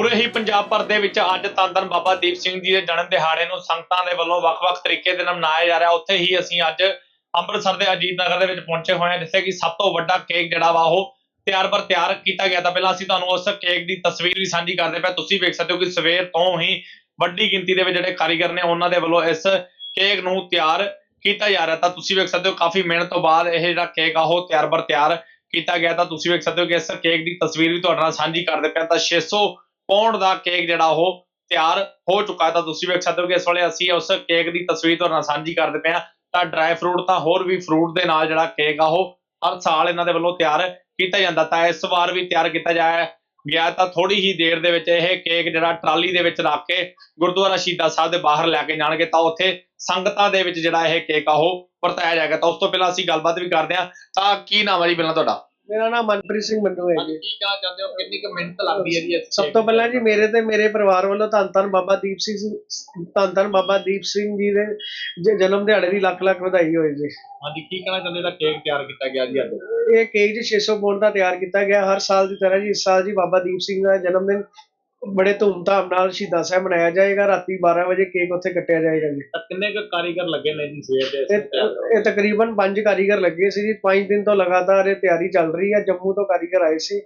ਪੂਰੇ ਹੀ ਪੰਜਾਬ ਭਰ ਦੇ ਵਿੱਚ ਅੱਜ ਧੰਨ ਬਾਬਾ ਦੀਪ ਸਿੰਘ ਜੀ ਦੇ ਜਨਮ ਦਿਹਾੜੇ ਨੂੰ ਸੰਗਤਾਂ ਦੇ ਵੱਲੋਂ ਵੱਖ-ਵੱਖ ਤਰੀਕੇ ਦੇ ਨਾਲ ਮਨਾਇਆ ਜਾ ਰਿਹਾ। ਉੱਥੇ ਹੀ ਅਸੀਂ ਅੱਜ ਅੰਮ੍ਰਿਤਸਰ ਦੇ ਅਜੀਤ ਨਗਰ ਦੇ ਵਿੱਚ ਪਹੁੰਚੇ ਹੋਏ ਹਾਂ, ਜਿੱਥੇ ਕਿ ਸਭ ਤੋਂ ਵੱਡਾ ਕੇਕ ਜਿਹੜਾ ਵਾ ਉਹ ਤਿਆਰ ਬਰ ਤਿਆਰ ਕੀਤਾ ਗਿਆ ਤਾਂ ਪਹਿਲਾਂ ਅਸੀਂ ਤੁਹਾਨੂੰ ਉਸ ਕੇਕ ਦੀ ਤਸਵੀਰ ਵੀ ਸਾਂਝੀ ਕਰਦੇ ਪਏ। ਤੁਸੀਂ ਵੇਖ ਸਕਦੇ ਹੋ ਕਿ ਸਵੇਰ ਤੋਂ ਹੀ ਵੱਡੀ ਗਿਣਤੀ ਦੇ ਵਿੱਚ ਜਿਹੜੇ ਕਾਰੀਗਰ ਨੇ ਉਹਨਾਂ ਦੇ ਵੱਲੋਂ ਇਸ ਕੇਕ ਨੂੰ ਤਿਆਰ ਕੀਤਾ ਜਾ ਰਿਹਾ। ਤਾਂ ਤੁਸੀਂ ਵੇਖ ਸਕਦੇ ਹੋ ਕਾਫੀ ਮਿਹਨਤ ਤੋਂ ਬਾਅਦ ਇਹ ਜਿਹੜਾ ਕੇਕ ਆ ਉਹ ਤਿਆਰ ਬਰ ਤਿਆਰ ਕੀਤਾ ਗਿਆ। ਤਾਂ ਤੁਸੀਂ ਵੇਖ ਸਕਦੇ ਹੋ ਕਿ ਇਸ ਕੇਕ ਦੀ ਤਸਵੀਰ ਵੀ ਤੁਹਾਡੇ ਨਾਲ ਸਾਂਝੀ ਕਰਦੇ ਪਏ ਹਾਂ। ਤਾਂ 600 ਪੌਂਡ ਦਾ ਕੇਕ ਜਿਹੜਾ ਉਹ ਤਿਆਰ ਹੋ ਚੁੱਕਾ ਤਾਂ ਤੁਸੀਂ ਵੇਖ ਸਕਦੇ ਹੋ ਕਿ ਇਸ ਵੇਲੇ ਅਸੀਂ ਉਸ ਕੇਕ ਦੀ ਤਸਵੀਰ ਤੁਹਾਡੇ ਨਾਲ ਸਾਂਝੀ ਕਰਦੇ ਪਏ ਹਾਂ। ਤਾਂ ਡਰਾਈ ਫਰੂਟ ਤਾਂ ਹੋਰ ਵੀ ਫਰੂਟ ਦੇ ਨਾਲ ਜਿਹੜਾ ਕੇਕ ਆ ਉਹ ਹਰ ਸਾਲ ਇਹਨਾਂ ਦੇ ਵੱਲੋਂ ਤਿਆਰ ਕੀਤਾ ਜਾਂਦਾ। ਤਾਂ ਇਸ ਵਾਰ ਵੀ ਤਿਆਰ ਕੀਤਾ ਜਾਇਆ ਗਿਆ ਤਾਂ ਥੋੜੀ ਹੀ ਦੇਰ ਦੇ ਵਿੱਚ ਇਹ ਕੇਕ ਜਿਹੜਾ ਟਰਾਲੀ ਦੇ ਵਿੱਚ ਰੱਖ ਕੇ ਗੁਰਦੁਆਰਾ ਸ਼ਹੀਦਾਂ ਸਾਹਿਬ ਦੇ ਬਾਹਰ ਲੈ ਕੇ ਜਾਣਗੇ। ਤਾਂ ਉੱਥੇ ਸੰਗਤਾਂ ਦੇ ਵਿੱਚ ਜਿਹੜਾ ਇਹ ਕੇਕ ਆ ਉਹ ਵਰਤਾਇਆ ਜਾਏਗਾ। ਤਾਂ ਉਸ ਤੋਂ ਪਹਿਲਾਂ ਅਸੀਂ ਗੱਲਬਾਤ ਵੀ ਕਰਦੇ ਹਾਂ। ਤਾਂ ਕੀ ਨਾਮ ਹੈ ਜੀ ਪਹਿਲਾਂ ਤੁਹਾਡਾ? ਮੇਰਾ ਨਾਮ ਮਨਪ੍ਰੀਤ ਸਿੰਘ ਮੰਨੂ ਹੈ ਜੀ। ਕੀ ਕਹਿਣਾ ਚਾਹੁੰਦੇ ਹੋ? ਕਿੰਨੀ ਕੁ ਮਿਹਨਤ ਲੱਗਦੀ ਹੈ ਜੀ ਇਸ ਸਭ ਤੋਂ ਪਹਿਲਾਂ ਜੀ ਮੇਰੇ ਤੇ ਮੇਰੇ ਪਰਿਵਾਰ ਵੱਲੋਂ ਧੰਨ ਧੰਨ ਬਾਬਾ ਦੀਪ ਸਿੰਘ ਧੰਨ ਧੰਨ ਬਾਬਾ ਦੀਪ ਸਿੰਘ ਜੀ ਦੇ ਜ- ਜਨਮ ਦਿਹਾੜੇ ਦੀ ਲੱਖ ਲੱਖ ਵਧਾਈ ਹੋਏ ਜੀ। ਹਾਂਜੀ ਕੀ ਕਹਿਣਾ ਚਾਹੁੰਦੇ ਦਾ ਕੇਕ ਤਿਆਰ ਕੀਤਾ ਗਿਆ ਜੀ ਅੱਜ। ਇਹ ਕੇਕ ਜੀ 600 ਪੌਂਡ ਦਾ ਤਿਆਰ ਕੀਤਾ ਗਿਆ। ਹਰ ਸਾਲ ਦੀ ਤਰ੍ਹਾਂ ਜੀ ਇਸ ਸਾਲ ਜੀ ਬਾਬਾ ਦੀਪ ਸਿੰਘ ਦਾ ਜਨਮ ਦਿਨ ਬੜੇ ਧੂਮਧਾਮ ਨਾਲ ਸ਼ਹੀਦਾਂ ਸਾਹਿਬ ਮਨਾਇਆ ਜਾਏਗਾ ਰਾਤੀ 12 ਵਜੇ ਕੇਕ ਉੱਥੇ ਕੱਟਿਆ ਜਾਏਗਾ ਜੀ। ਤਾਂ ਕਿੰਨੇ ਕੁ ਕਾਰੀਗਰ ਲੱਗੇ ਨੇ ਜੀ ਸਵੇਰ ਦੇ ਇਸ ਇਹ ਇਹ ਤਕਰੀਬਨ 5 ਕਾਰੀਗਰ ਲੱਗੇ ਸੀ ਜੀ। 5 ਦਿਨ ਤੋਂ ਲਗਾਤਾਰ ਇਹ ਤਿਆਰੀ ਚੱਲ ਰਹੀ ਹੈ ਜੰਮੂ ਤੋਂ ਕਾਰੀਗਰ ਆਏ ਸੀ।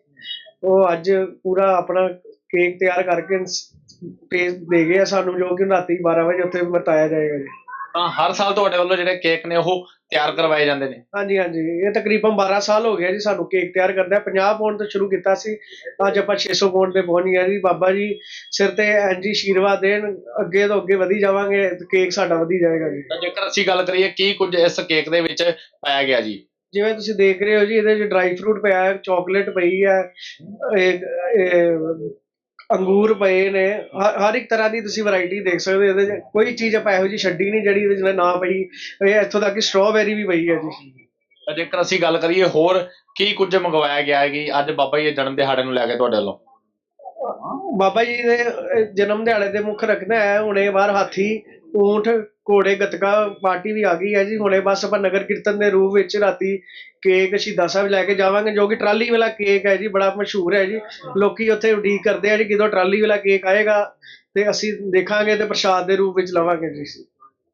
ਉਹ ਅੱਜ ਪੂਰਾ ਆਪਣਾ ਕੇਕ ਤਿਆਰ ਕਰਕੇ ਪੇਜ ਦੇ ਗਏ ਆ ਸਾਨੂੰ ਜੋ ਕਿ ਰਾਤੀ 12 ਵਜੇ ਉੱਥੇ ਵਰਤਾਇਆ ਜਾਏਗਾ ਜੀ। ਤਾਂ ਹਰ ਸਾਲ ਤੁਹਾਡੇ ਵੱਲੋਂ ਜਿਹੜੇ ਕੇਕ ਨੇ ਉਹ ਤਿਆਰ ਕਰਵਾਏ ਜਾਂਦੇ ਨੇ। ਹਾਂਜੀ ਹਾਂਜੀ। ਇਹ ਤਕਰੀਬਨ 12 ਸਾਲ ਹੋ ਗਿਆ ਜੀ ਸਾਨੂੰ ਕੇਕ ਤਿਆਰ ਕਰਦਿਆਂ 50 ਪੌਂਡ ਤੋਂ ਸ਼ੁਰੂ ਕੀਤਾ ਸੀ। ਅੱਜ ਆਪਾਂ 600 ਪੌਂਡ ਤੇ ਪਹੁੰਚ ਗਏ ਜੀ। ਬਾਬਾ ਜੀ ਸਿਰ ਤੇ ਇੰਜੀ ਆਸ਼ੀਰਵਾਦ ਦੇਣ ਅੱਗੇ ਤੋਂ ਅੱਗੇ ਵਧੀ ਜਾਵਾਂਗੇ ਕੇਕ ਸਾਡਾ ਵਧੀ ਜਾਏਗਾ ਜੀ। ਤਾਂ ਜੇਕਰ ਅਸੀਂ ਗੱਲ ਕਰੀਏ ਕੀ ਕੁਝ ਇਸ ਕੇਕ ਦੇ ਵਿੱਚ ਪਾਇਆ ਗਿਆ ਜੀ? ਜਿਵੇਂ ਤੁਸੀਂ ਦੇਖ ਰਹੇ ਹੋ ਜੀ ਇਹਦੇ ਵਿੱਚ ਡਰਾਈ ਫਰੂਟ ਪਿਆ ਹੈ ਚਾਕਲੇਟ ਪਈ ਹੈ ਅੰਗੂਰ ਪਏ ਨੇ। ਹਰ ਇੱਕ ਤਰ੍ਹਾਂ ਦੀ ਤੁਸੀਂ ਵੈਰਾਈਟੀ ਦੇਖ ਸਕਦੇ ਹੋ। ਇਹਦੇ 'ਚ ਕੋਈ ਚੀਜ਼ ਆਪਾਂ ਇਹੋ ਜਿਹੀ ਛੱਡੀ ਨਹੀਂ ਜਿਹੜੀ ਇਹਦੇ 'ਚ ਨਾ ਪਈ। ਇਹ ਇੱਥੋਂ ਤੱਕ ਕਿ ਸਟ੍ਰਾਬੇਰੀ ਵੀ ਪਈ ਹੈ ਜੀ। ਤਾਂ ਜੇਕਰ ਅਸੀਂ ਗੱਲ ਕਰੀਏ ਹੋਰ ਕੀ ਕੁਝ ਮੰਗਵਾਇਆ ਗਿਆ ਹੈ ਕਿ ਅੱਜ ਬਾਬਾ ਜੀ ਦੇ ਜਨਮ ਦਿਹਾੜੇ ਨੂੰ ਲੈ ਕੇ ਤੁਹਾਡੇ ਵੱਲੋਂ? ਬਾਬਾ ਜੀ ਦੇ ਅਹ, ਜਨਮ ਦਿਹਾੜੇ ਦੇ ਮੁੱਖ ਰੱਖਣਾ ਹੈ। ਹੁਣੇ ਬਾਹਰ ਹਾਥੀ ਊਂਠ ਘੋੜੇ ਗੱਤਕਾ ਪਾਰਟੀ ਵੀ ਆ ਗਈ ਹੈ ਜੀ। ਹੁਣੇ ਬਸ ਆਪਾਂ ਨਗਰ ਕੀਰਤਨ ਦੇ ਰੂਪ ਵਿੱਚ ਰਾਤੀ ਕੇਕ ਸ਼ਹੀਦਾਂ ਸਾਹਿਬ ਲੈ ਕੇ ਜਾਵਾਂਗੇ ਜੋ ਕਿ ਟਰਾਲੀ ਵਾਲਾ ਕੇਕ ਹੈ ਜੀ ਬੜਾ ਮਸ਼ਹੂਰ ਹੈ ਜੀ। ਲੋਕੀ ਉੱਥੇ ਉਡੀਕ ਕਰਦੇ ਆ ਜੀ ਕਿਦੋਂ ਟਰਾਲੀ ਵਾਲਾ ਕੇਕ ਆਏਗਾ ਤੇ ਅਸੀਂ ਦੇਖਾਂਗੇ ਤੇ ਪ੍ਰਸ਼ਾਦ ਦੇ ਰੂਪ ਵਿੱਚ ਲਵਾਂਗੇ ਜੀ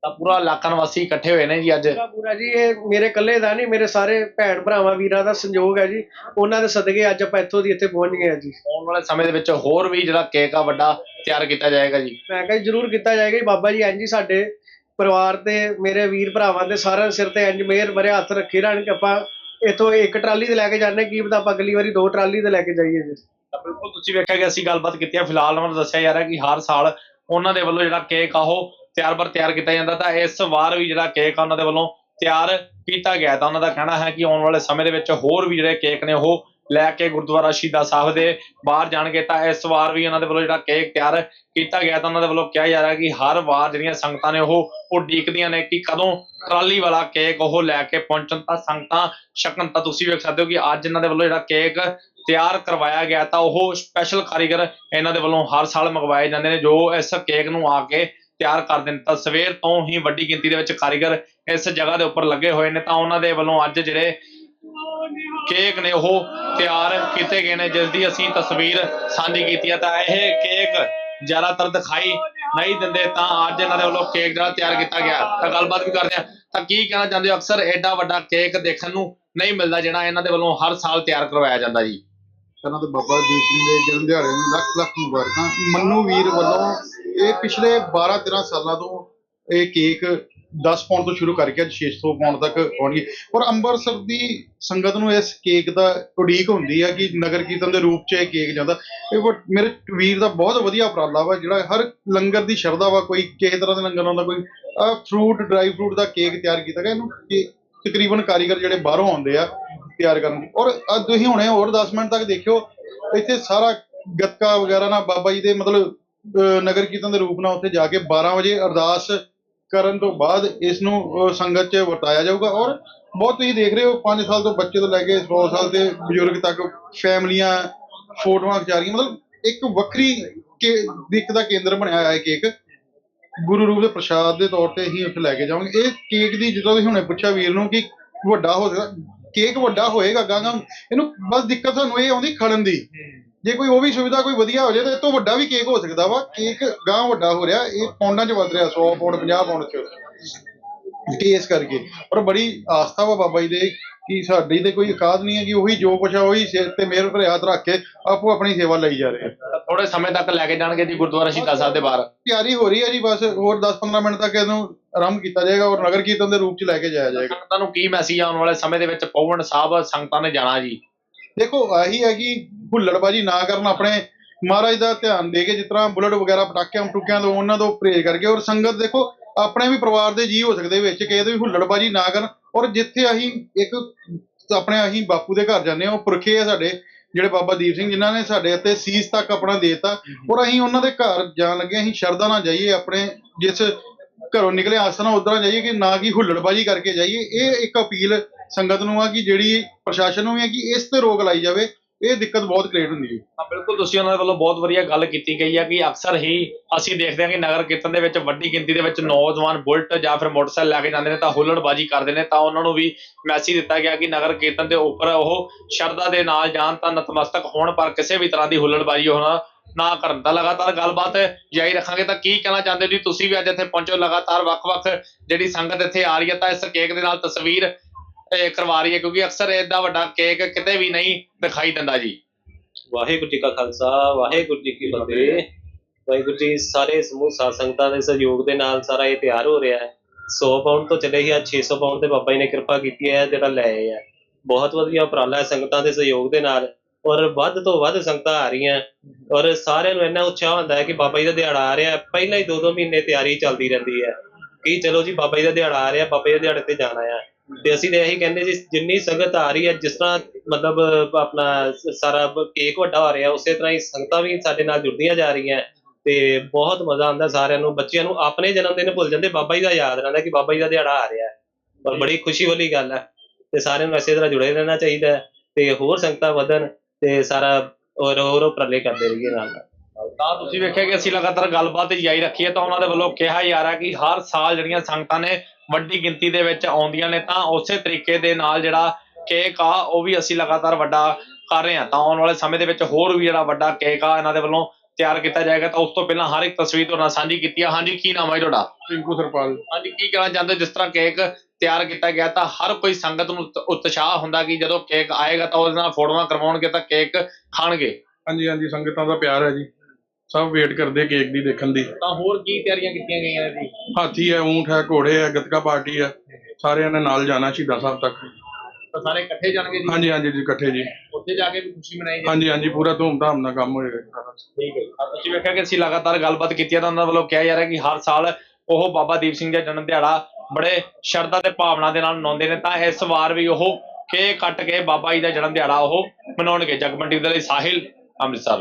ਤਾਂ ਪੂਰਾ ਇਲਾਕਾ ਨਿਵਾਸੀ ਇਕੱਠੇ ਹੋਏ ਨੇ ਜੀ ਅੱਜ? ਪੂਰਾ ਪੂਰਾ ਜੀ ਇਹ ਮੇਰੇ ਇਕੱਲੇ ਦਾ ਨਹੀਂ ਮੇਰੇ ਸਾਰੇ ਭੈਣ ਭਰਾਵਾਂ ਵੀਰਾਂ ਦਾ ਸੰਯੋਗ ਹੈ ਜੀ। ਉਹਨਾਂ ਦੇ ਸਦਕੇ ਅੱਜ ਆਪਾਂ ਇੱਥੋਂ ਦੀ ਇੱਥੇ ਪਹੁੰਚ ਗਏ ਹਾਂ ਜੀ। ਆਉਣ ਵਾਲੇ ਸਮੇਂ ਦੇ ਵਿੱਚ ਹੋਰ ਵੀ ਜਿਹੜਾ ਕੇਕ ਆ ਵੱਡਾ ਤਿਆਰ ਕੀਤਾ ਜਾਏਗਾ ਜੀ। ਮੈਂ ਕਿਹਾ ਜੀ ਜ਼ਰੂਰ ਕੀਤਾ ਜਾਏਗਾ ਜੀ। ਬਾਬਾ ਜੀ ਇੰਜ ਹੀ ਸਾਡੇ ਪਰਿਵਾਰ ਤੇ ਮੇਰੇ ਵੀਰ ਭਰਾਵਾਂ ਦੇ ਸਾਰਿਆਂ ਦੇ ਸਿਰ ਤੇ ਇੰਜ ਮਿਹਰ ਭਰੇ ਹੱਥ ਰੱਖੇ ਰਹਿਣ ਕਿ ਆਪਾਂ ਇਥੋਂ ਇੱਕ ਟਰਾਲੀ ਤੇ ਲੈ ਕੇ ਜਾਂਦੇ ਕੀ ਪਤਾ ਆਪਾਂ ਅਗਲੀ ਵਾਰੀ ਦੋ ਟਰਾਲੀ ਤੇ ਲੈ ਕੇ ਜਾਈਏ ਜੀ ਤਾਂ ਬਿਲਕੁਲ ਤੁਸੀਂ ਵੇਖਿਆ ਕਿ ਅਸੀਂ ਗੱਲਬਾਤ ਕੀਤੀ ਹੈ ਫਿਲਹਾਲ ਉਹਨਾਂ ਨੂੰ ਦੱਸਿਆ ਜਾ ਰਿਹਾ ਕਿ ਹਰ ਸਾਲ ਉਹਨਾਂ ਦੇ ਵੱਲੋਂ ਜਿਹੜਾ ਕੇਕ ਆ, ਉਹ ਤਿਆਰ ਬਰ ਤਿਆਰ ਕੀਤਾ ਜਾਂਦਾ। ਤਾਂ ਇਸ ਵਾਰ ਵੀ ਜਿਹੜਾ ਕੇਕ ਆ, ਉਹਨਾਂ ਦੇ ਵੱਲੋਂ ਤਿਆਰ ਕੀਤਾ ਗਿਆ। ਤਾਂ ਉਹਨਾਂ ਦਾ ਕਹਿਣਾ ਹੈ ਕਿ ਆਉਣ ਵਾਲੇ ਸਮੇਂ ਦੇ ਵਿੱਚ ਹੋਰ ਵੀ ਜਿਹੜੇ ਕੇਕ ਨੇ, ਉਹ ਲੈ ਕੇ ਗੁਰਦੁਆਰਾ ਸ਼ਹੀਦਾਂ ਸਾਹਿਬ ਦੇ ਬਾਹਰ ਜਾਣਗੇ, ਤਾਂ ਇਸ ਵਾਰ ਵੀ ਉਹਨਾਂ ਦੇ ਵੱਲੋਂ ਜਿਹੜਾ ਕੇਕ ਤਿਆਰ ਕੀਤਾ ਗਿਆ, ਤਾਂ ਉਹਨਾਂ ਦੇ ਵੱਲੋਂ ਕਿਹਾ ਜਾ ਰਿਹਾ ਕਿ ਹਰ ਵਾਰ ਜਿਹੜੀਆਂ ਸੰਗਤਾਂ ਨੇ ਉਹ ਉਡੀਕਦੀਆਂ ਨੇ ਕਿ ਕਦੋਂ ਟਰਾਲੀ ਵਾਲਾ ਕੇਕ ਉਹ ਲੈ ਕੇ ਪਹੁੰਚਣ, ਤਾਂ ਸੰਗਤਾਂ ਛਕਣ, ਤਾਂ ਤੁਸੀਂ ਵੇਖ ਸਕਦੇ ਹੋ ਕਿ ਅੱਜ ਇਹਨਾਂ ਦੇ ਵੱਲੋਂ ਜਿਹੜਾ ਕੇਕ ਤਿਆਰ ਕਰਵਾਇਆ ਗਿਆ, ਤਾਂ ਉਹ ਸਪੈਸ਼ਲ ਕਾਰੀਗਰ ਇਹਨਾਂ ਦੇ ਵੱਲੋਂ ਹਰ ਸਾਲ ਮੰਗਵਾਏ ਜਾਂਦੇ ਨੇ, ਜੋ ਇਸ ਕੇਕ ਨੂੰ ਆ ਕੇ ਤਿਆਰ ਕਰ ਦਿੰਦੇ ਤਾਂ ਸਵੇਰ ਤੋਂ ਹੀ ਵੱਡੀ ਗਿਣਤੀ ਦੇ ਵਿੱਚ ਕਾਰੀਗਰ ਇਸ ਜਗ੍ਹਾ ਦੇ ਉੱਪਰ ਲੱਗੇ ਹੋਏ ਨੇ, ਤਾਂ ਉਹਨਾਂ ਦੇ ਵੱਲੋਂ ਅੱਜ ਜਿਹੜੇ ਕੇਕ ਨੇ ਉਹ ਤਿਆਰ ਕੀਤੇ ਗਏ ਨੇ, ਜਿਸ ਦੀ ਅਸੀਂ ਤਸਵੀਰ ਸਾਂਝੀ ਕੀਤੀ ਹੈ। ਤਾਂ ਇਹ ਕੇਕ ਜ਼ਿਆਦਾਤਰ ਦਿਖਾਈ ਨਹੀਂ ਦਿੰਦੇ, ਤਾਂ ਅੱਜ ਇਹਨਾਂ ਦੇ ਵੱਲੋਂ ਕੇਕ ਜਿਹੜਾ ਤਿਆਰ ਕੀਤਾ ਗਿਆ। ਤਾਂ ਗੱਲਬਾਤ ਵੀ ਕਰਦੇ ਆ ਤਾਂ ਕੀ ਕਹਿਣਾ ਚਾਹੁੰਦੇ ਹੋ? ਅਕਸਰ ਐਡਾ ਵੱਡਾ ਕੇਕ ਦੇਖਣ ਨੂੰ ਨਹੀਂ ਮਿਲਦਾ, ਜਿਹੜਾ ਇਹਨਾਂ ਦੇ ਵੱਲੋਂ ਹਰ ਸਾਲ ਤਿਆਰ ਕਰਵਾਇਆ ਜਾਂਦਾ ਜੀ। ਪਹਿਲਾਂ ਤਾਂ ਬਾਬਾ ਦੀਪ ਸਿੰਘ ਦੇ ਜਨਮ ਦਿਹਾੜੇ ਨੂੰ ਲੱਖ ਲੱਖ ਮੁਬਾਰਕਾਂ। ਮੰਨੂ ਵੀਰ ਵੱਲੋਂ ਇਹ ਪਿਛਲੇ 12 13 ਸਾਲਾਂ ਤੋਂ ਇਹ ਕੇਕ 10 ਪੌਂਡ ਤੋਂ ਸ਼ੁਰੂ ਕਰਕੇ ਅੱਜ 600 ਪੌਂਡ ਤੱਕ ਪਹੁੰਚ ਔਰ ਅੰਮ੍ਰਿਤਸਰ ਦੀ ਸੰਗਤ ਨੂੰ ਇਸ ਕੇਕ ਦਾ ਉਡੀਕ ਹੁੰਦੀ ਹੈ ਕਿ ਨਗਰ ਕੀਰਤਨ ਦੇ ਰੂਪ 'ਚ ਇਹ ਕੇਕ ਜਾਂਦਾ। ਇਹ ਮੇਰੇ ਵੀਰ ਦਾ ਬਹੁਤ ਵਧੀਆ ਉਪਰਾਲਾ ਵਾ, ਜਿਹੜਾ ਹਰ ਲੰਗਰ ਦੀ ਸ਼ਰਧਾ ਵਾ, ਕੋਈ ਕਿਸੇ ਤਰ੍ਹਾਂ ਦੇ ਲੰਗਰ ਆਉਂਦਾ ਕੋਈ ਫਰੂਟ ਡਰਾਈ ਫਰੂਟ ਦਾ ਕੇਕ ਤਿਆਰ ਕੀਤਾ ਗਿਆ। ਇਹਨੂੰ ਤਕਰੀਬਨ ਕਾਰੀਗਰ ਜਿਹੜੇ ਬਾਹਰੋਂ ਆਉਂਦੇ ਆ, ਤਿਆਰ ਕਰਨ ਔਰ ਅੱਜ ਤੁਸੀਂ ਹੁਣੇ ਹੋਰ 10 ਮਿੰਟ ਤੱਕ ਦੇਖਿਓ, ਇੱਥੇ ਸਾਰਾ ਗੱਤਕਾ ਵਗੈਰਾ ਨਾ ਬਾਬਾ ਜੀ ਦੇ ਮਤਲਬ ਅਹ ਨਗਰ ਕੀਰਤਨ ਦੇ ਰੂਪ ਨਾਲ ਉੱਥੇ ਜਾ ਕੇ 12 ਵਜੇ ਅਰਦਾਸ ਕਰਨ ਤੋਂ ਬਾਅਦ ਇਸ ਨੂੰ ਸੰਗਤ 'ਚ ਵਰਤਾਇਆ ਜਾਊਗਾ ਔਰ ਬਹੁਤ ਤੁਸੀਂ ਦੇਖ ਰਹੇ ਹੋ 5 ਸਾਲ ਤੋਂ ਬੱਚੇ ਤੋਂ ਲੈ ਕੇ 100 ਸਾਲ ਦੇ ਬਜ਼ੁਰਗ ਤੱਕ ਫੈਮਲੀਆਂ ਫੋਟੋਆਂ ਖਿਚਾ ਰਹੀਆਂ, ਮਤਲਬ ਇੱਕ ਵੱਖਰੀ ਕੇ ਦਿੱਕ ਦਾ ਕੇਂਦਰ ਬਣਿਆ ਹੋਇਆ ਹੈ ਕੇਕ ਗੁਰੂ ਰੂਪ ਦੇ ਪ੍ਰਸ਼ਾਦ ਦੇ ਤੌਰ ਤੇ ਹੀ ਉੱਥੇ ਲੈ ਕੇ ਜਾਵਾਂਗੇ। ਇਹ ਕੇਕ ਦੀ, ਜਿੱਦਾਂ ਤੁਸੀਂ ਹੁਣੇ ਪੁੱਛਿਆ ਵੀਰ ਨੂੰ ਕਿ ਵੱਡਾ ਹੋ ਸਕਦਾ, ਕੇਕ ਵੱਡਾ ਹੋਏਗਾ ਗਾਂਗਾ ਇਹਨੂੰ ਬਸ ਦਿੱਕਤ ਸਾਨੂੰ ਇਹ ਆਉਂਦੀ ਖੜਨ ਦੀ। ਜੇ ਕੋਈ ਉਹ ਵੀ ਸੁਵਿਧਾ ਕੋਈ ਵਧੀਆ ਹੋ ਜਾਏ ਤਾਂ ਇਹ ਤੋਂ ਵੱਡਾ ਵੀ ਕੇਕ ਹੋ ਸਕਦਾ ਵਾ। ਕੇਕ ਗਾਂ ਵੱਡਾ ਹੋ ਰਿਹਾ ਇਹ ਪੌਂਡਾਂ 'ਚ ਵੱਧ ਰਿਹਾ 100 ਪੌਂਡ 50 ਪੌਂਡ 'ਚ। ਇਸ ਕਰਕੇ। ਪਰ ਬੜੀ ਆਸਥਾ ਵਾ ਬਾਬਾ ਜੀ ਦੇ ਕਿ ਸਾਡੀ ਤੇ ਕੋਈ ਔਕਾਤ ਨਹੀਂ ਹੈ ਕਿ ਉਹੀ ਜੋ ਕੁਛ ਆ ਉਹੀ ਸਿਰ ਤੇ ਮੇਰ ਭਰੇ ਹੱਥ ਰੱਖ ਕੇ ਆਪੋ ਆਪਣੀ ਸੇਵਾ ਲਈ ਜਾ ਰਹੇ ਆ। ਥੋੜੇ ਸਮੇਂ ਤੱਕ ਲੈ ਕੇ ਜਾਣਗੇ ਜੀ ਗੁਰਦੁਆਰਾ ਸ਼ਹੀਦਾਂ ਸਾਹਿਬ ਦੇ ਬਾਹਰ। ਤਿਆਰੀ ਹੋ ਰਹੀ ਹੈ ਜੀ ਬਸ ਹੋਰ 10-15 ਮਿੰਟ ਤੱਕ ਇਹਨੂੰ ਆਰੰਭ ਕੀਤਾ ਜਾਏਗਾ ਔਰ ਨਗਰ ਕੀਰਤਨ ਦੇ ਰੂਪ 'ਚ ਲੈ ਕੇ ਜਾਇਆ ਜਾਏਗਾ। ਸੰਗਤਾਂ ਨੂੰ ਕੀ ਮੈਸੇਜ ਆਉਣ ਵਾਲੇ ਸਮੇਂ ਦੇ ਵਿੱਚ ਪਵਨ ਸਾਹਿਬ ਸੰਗਤਾਂ ਨੇ ਜਾਣਾ ਜੀ। ਦੇਖੋ, ਆਹੀ ਹੈ ਕਿ ਹੁੱਲੜਬਾਜੀ ਨਾ ਕਰਨ ਆਪਣੇ ਮਹਾਰਾਜ ਦਾ ਧਿਆਨ ਦੇ ਕੇ ਜਿਸ ਤਰ੍ਹਾਂ ਬੁਲਟ ਵਗੈਰਾ ਪਟਾਕਿਆਂ ਪਟੂਕਿਆਂ ਤੋਂ ਉਹਨਾਂ ਤੋਂ ਪਰਹੇਜ਼ ਕਰਕੇ ਔਰ ਸੰਗਤ ਦੇਖੋ, ਆਪਣੇ ਵੀ ਪਰਿਵਾਰ ਦੇ ਜੀ ਹੋ ਸਕਦੇ ਵਿੱਚ ਕਿ ਇਹਦੇ ਵੀ ਹੁੱਲੜਬਾਜੀ ਨਾ ਕਰਨ ਔਰ ਜਿੱਥੇ ਅਸੀਂ ਇੱਕ ਆਪਣੇ ਅਸੀਂ ਬਾਪੂ ਦੇ ਘਰ ਜਾਂਦੇ ਹਾਂ, ਉਹ ਪੁਰਖੇ ਆ ਸਾਡੇ ਜਿਹੜੇ ਬਾਬਾ ਦੀਪ ਸਿੰਘ ਜਿਨ੍ਹਾਂ ਨੇ ਸਾਡੇ ਉੱਤੇ ਸੀਸ ਤੱਕ ਆਪਣਾ ਦੇਤਾ ਔਰ ਅਸੀਂ ਉਹਨਾਂ ਦੇ ਘਰ ਜਾਣ ਲੱਗੇ ਅਸੀਂ ਸ਼ਰਧਾ ਨਾਲ ਜਾਈਏ, ਆਪਣੇ ਜਿਸ ਘਰੋਂ ਨਿਕਲੇ ਆਸਨਾ ਉਧਰ ਜਾਈਏ ਕਿ ਨਾ ਕਿ ਹੁੱਲੜਬਾਜੀ ਕਰਕੇ ਜਾਈਏ, ਇਹ ਇੱਕ ਅਪੀਲ ਸੰਗਤ ਨੂੰ ਆ ਕਿ ਜਿਹੜੀ ਪ੍ਰਸ਼ਾਸਨ ਨੂੰ ਵੀ ਹੈ ਕਿ ਇਸ ਤੇ ਰੋਕ ਲਾਈ ਜਾਵੇ, ਇਹ ਦਿੱਕਤ ਬਹੁਤ ਕ੍ਰੀਏਟ ਹੁੰਦੀ ਹੈ ਹਾਂ, ਬਿਲਕੁਲ ਤੁਸੀਂ ਉਹਨਾਂ ਦੇ ਵੱਲੋਂ ਬਹੁਤ ਵਧੀਆ ਗੱਲ ਕੀਤੀ ਗਈ ਹੈ ਕਿ ਅਕਸਰ ਹੀ ਅਸੀਂ ਦੇਖਦੇ ਹਾਂ ਕਿ ਨਗਰ ਕੀਰਤਨ ਦੇ ਵਿੱਚ ਵੱਡੀ ਗਿਣਤੀ ਦੇ ਵਿੱਚ ਨੌਜਵਾਨ ਬੁਲਟ ਜਾਂ ਫਿਰ ਮੋਟਰਸਾਈਕਲ ਲੈ ਕੇ ਜਾਂਦੇ ਨੇ ਤਾਂ ਹੁੱਲੜਬਾਜੀ ਕਰਦੇ ਨੇ, ਤਾਂ ਉਹਨਾਂ ਨੂੰ ਵੀ ਮੈਸੇਜ ਦਿੱਤਾ ਗਿਆ ਕਿ ਨਗਰ ਕੀਰਤਨ ਦੇ ਉੱਪਰ ਉਹ ਸ਼ਰਧਾ ਦੇ ਨਾਲ ਜਾਣ ਤਾਂ ਨਤਮਸਤਕ ਹੋਣ, ਪਰ ਕਿਸੇ ਵੀ ਤਰ੍ਹਾਂ ਦੀ ਹੁੱਲੜਬਾਜੀ ਹੋਣਾ ਨਾ ਕਰਨ। ਤਾਂ ਲਗਾਤਾਰ ਗੱਲਬਾਤ ਜਾਰੀ ਰੱਖਾਂਗੇ। ਤਾਂ ਕੀ ਕਹਿਣਾ ਚਾਹੁੰਦੇ ਹੋ ਜੀ? ਤੁਸੀਂ ਵੀ ਅੱਜ ਇੱਥੇ ਪਹੁੰਚੋ। ਲਗਾਤਾਰ ਵੱਖ-ਵੱਖ ਜਿਹੜੀ ਸੰਗਤ ਇੱਥੇ ਆ ਰਹੀ ਹੈ, ਤਾਂ ਇਸ ਕੇਕ ਦੇ ਨਾਲ ਤਸਵੀਰ ਕਰਵਾ ਰਹੀ ਹੈ ਕਿਉਂਕਿ ਅਕਸਰ ਏਡਾ ਵੱਡਾ ਕੇਕ ਕਿਤੇ ਵੀ ਨਹੀਂ ਦਿਖਾਈ ਦਿੰਦਾ ਜੀ। ਵਾਹਿਗੁਰੂ ਜੀ ਕਾ ਖਾਲਸਾ, ਵਾਹਿਗੁਰੂ ਜੀ ਕੀ ਫਤਿਹ। ਵਾਹਿਗੁਰੂ ਜੀ, ਸਾਰੇ ਸਮੂਹ ਸਾਧ ਸੰਗਤਾਂ ਦੇ ਸਹਿਯੋਗ ਦੇ ਨਾਲ ਸਾਰਾ ਇਹ ਤਿਆਰ ਹੋ ਰਿਹਾ ਹੈ। 100 ਪਾਉਂਡ ਤੋਂ ਚਲੇ ਹੀ ਅੱਜ 600 ਪਾਉਂਡ ਤੇ ਬਾਬਾ ਜੀ ਨੇ ਕਿਰਪਾ ਕੀਤੀ ਹੈ, ਜਿਹੜਾ ਲੈ ਆਏ ਆ। ਬਹੁਤ ਵਧੀਆ ਉਪਰਾਲਾ ਹੈ ਸੰਗਤਾਂ ਦੇ ਸਹਿਯੋਗ ਦੇ ਨਾਲ ਔਰ ਵੱਧ ਤੋਂ ਵੱਧ ਸੰਗਤਾਂ ਆ ਰਹੀਆਂ। ਔਰ ਸਾਰਿਆਂ ਨੂੰ ਇੰਨਾ ਉਤਸ਼ਾਹ ਹੁੰਦਾ ਹੈ ਕਿ ਬਾਬਾ ਜੀ ਦਾ ਦਿਹਾੜਾ ਆ ਰਿਹਾ ਪਹਿਲਾਂ ਹੀ 2-2 ਮਹੀਨੇ ਤਿਆਰੀ ਚੱਲਦੀ ਰਹਿੰਦੀ ਹੈ। ਕਿ ਚਲੋ ਜੀ, ਬਾਬਾ ਜੀ ਦਾ ਦਿਹਾੜਾ ਆ ਰਿਹਾ, ਬਾਬਾ ਜੀ ਦੇ ਦਿਹਾੜੇ ਤੇ ਜਾਣਾ ਆ। ਤੇ ਅਸੀਂ ਤਾਂ ਇਹੀ ਕਹਿੰਦੇ ਜੀ ਜਿੰਨੀ ਸੰਗਤ ਆ ਰਹੀ ਹੈ, ਜਿਸ ਤਰ੍ਹਾਂ ਮਤਲਬ ਆਪਣਾ ਸਾਰਾ ਕੇਕ ਵੱਡਾ ਹੋ ਰਿਹਾ, ਉਸੇ ਤਰ੍ਹਾਂ ਹੀ ਸੰਗਤਾਂ ਵੀ ਸਾਡੇ ਨਾਲ ਜੁੜਦੀਆਂ ਜਾ ਰਹੀਆਂ। ਤੇ ਬਹੁਤ ਮਜ਼ਾ ਆਉਂਦਾ ਸਾਰਿਆਂ ਨੂੰ, ਬੱਚਿਆਂ ਨੂੰ ਆਪਣੇ ਜਨਮ ਦਿਨ ਭੁੱਲ ਜਾਂਦੇ, ਬਾਬਾ ਜੀ ਦਾ ਯਾਦ ਰਹਿੰਦਾ ਕਿ ਬਾਬਾ ਜੀ ਦਾ ਦਿਹਾੜਾ ਆ ਰਿਹਾ। ਹੈ ਬੜੀ ਖੁਸ਼ੀ ਵਾਲੀ ਗੱਲ ਹੈ ਤੇ ਸਾਰਿਆਂ ਨੂੰ ਇਸੇ ਤਰ੍ਹਾਂ ਜੁੜੇ ਰਹਿਣਾ ਚਾਹੀਦਾ ਹੈ, ਤੇ ਹੋਰ ਸੰਗਤਾਂ ਵਧਣ, ਤੇ ਸਾਰਾ ਔਰ ਹੋਰ ਉਪਰਾਲੇ ਕਰਦੇ ਰਹੀਏ ਨਾਲ ਨਾਲ। ਤਾਂ ਤੁਸੀਂ ਵੇਖਿਆ ਕਿ ਅਸੀਂ ਲਗਾਤਾਰ ਗੱਲਬਾਤ ਜਾਰੀ ਰੱਖੀ ਹੈ, ਤਾਂ ਉਹਨਾਂ ਦੇ ਵੱਲੋਂ ਕਿਹਾ ਜਾ ਰਿਹਾ ਕਿ ਹਰ ਸਾਲ ਜਿਹੜੀਆਂ ਸੰਗਤਾਂ ਨੇ ਵੱਡੀ ਗਿਣਤੀ ਦੇ ਵਿੱਚ ਆਉਂਦੀਆਂ ਨੇ ਤਾਂ ਉਸੇ ਤਰੀਕੇ ਦੇ ਨਾਲ ਜਿਹੜਾ ਕੇਕ ਆ ਉਹ ਵੀ ਅਸੀਂ ਲਗਾਤਾਰ ਵੱਡਾ ਕਰ ਰਹੇ ਹਾਂ। ਤਾਂ ਆਉਣ ਵਾਲੇ ਸਮੇਂ ਦੇ ਵਿੱਚ ਹੋਰ ਵੀ ਜਿਹੜਾ ਵੱਡਾ ਕੇਕ ਆ ਇਹਨਾਂ ਦੇ ਵੱਲੋਂ ਤਿਆਰ ਕੀਤਾ ਜਾਏਗਾ। ਤਾਂ ਉਸ ਤੋਂ ਪਹਿਲਾਂ ਹਰ ਇੱਕ ਤਸਵੀਰ ਤੁਹਾਡੇ ਨਾਲ ਸਾਂਝੀ ਕੀਤੀ ਆ। ਹਾਂਜੀ ਕੀ ਨਾਮ ਹੈ ਤੁਹਾਡਾ? ਰਿੰਕੂ ਸਰਪਾਲ। ਹਾਂਜੀ ਕੀ ਕਹਿਣਾ ਚਾਹੁੰਦੇ? ਜਿਸ ਤਰ੍ਹਾਂ ਕੇਕ ਤਿਆਰ ਕੀਤਾ ਗਿਆ ਤਾਂ ਹਰ ਕੋਈ ਸੰਗਤ ਨੂੰ ਉਤ- ਉਤਸ਼ਾਹ ਹੁੰਦਾ ਕਿ ਜਦੋਂ ਕੇਕ ਆਏਗਾ ਤਾਂ ਉਹਦੇ ਨਾਲ ਫੋਟੋਆਂ ਕਰਵਾਉਣਗੇ ਤਾਂ ਕੇਕ ਖਾਣਗੇ। ਹਾਂਜੀ ਹਾਂਜੀ ਸੰਗਤਾਂ ਦਾ ਪਿਆਰ ਹੈ ਜੀ। ਸਭ ਵੇਟ ਕਰਦੇ ਕੇਕ ਦੀ ਦੇਖਣ ਦੀ। ਤਾਂ ਹੋਰ ਕੀ ਤਿਆਰੀਆਂ ਕੀਤੀਆਂ ਗਈਆਂ ਨੇ ਜੀ ਹਾਥੀ ਹੈ ਊਂਠ ਹੈ ਘੋੜੇ ਹੈ ਗੱਤਕਾ ਪਾਰਟੀ ਹੈ। ਸਾਰਿਆਂ ਨੇ ਨਾਲ ਜਾਣਾ ਸ਼ਹੀਦਾਂ ਸਾਹਿਬ ਤੱਕ। ਤਾਂ ਸਾਰੇ ਇਕੱਠੇ ਜਾਣਗੇ ਜੀ? ਹਾਂਜੀ ਹਾਂਜੀ ਜੀ ਇਕੱਠੇ ਜੀ। ਉੱਥੇ ਜਾ ਕੇ ਵੀ ਖੁਸ਼ੀ ਮਨਾਈ ਜਾਏਗੀ? ਹਾਂਜੀ ਹਾਂਜੀ ਪੂਰਾ ਧੂਮਧਾਮ ਨਾਲ ਕੰਮ ਹੋਏਗਾ ਸਾਰਾ। ਠੀਕ ਹੈ ਤਾਂ ਤੁਸੀਂ ਵੇਖਿਆ ਕਿ ਅਸੀਂ ਲਗਾਤਾਰ ਗੱਲਬਾਤ ਕੀਤੀ ਹੈ ਤਾਂ ਉਹਨਾਂ ਵੱਲੋਂ ਕਿਹਾ ਜਾ ਰਿਹਾ ਕਿ ਹਰ ਸਾਲ ਉਹ ਬਾਬਾ ਦੀਪ ਸਿੰਘ ਦਾ ਜਨਮ ਦਿਹਾੜਾ ਬੜੇ ਸ਼ਰਧਾ ਤੇ ਭਾਵਨਾ ਦੇ ਨਾਲ ਮਨਾਉਂਦੇ ਨੇ। ਤਾਂ ਇਸ ਵਾਰ ਵੀ ਉਹ ਕੇਕ ਕੱਟ ਕੇ ਬਾਬਾ ਜੀ ਦਾ ਜਨਮ ਦਿਹਾੜਾ ਉਹ ਮਨਾਉਣਗੇ। ਜਗਮੰਡੀ ਦੇ ਲਈ ਸਾਹਿਲ ਅੰਮ੍ਰਿਤਸਰ।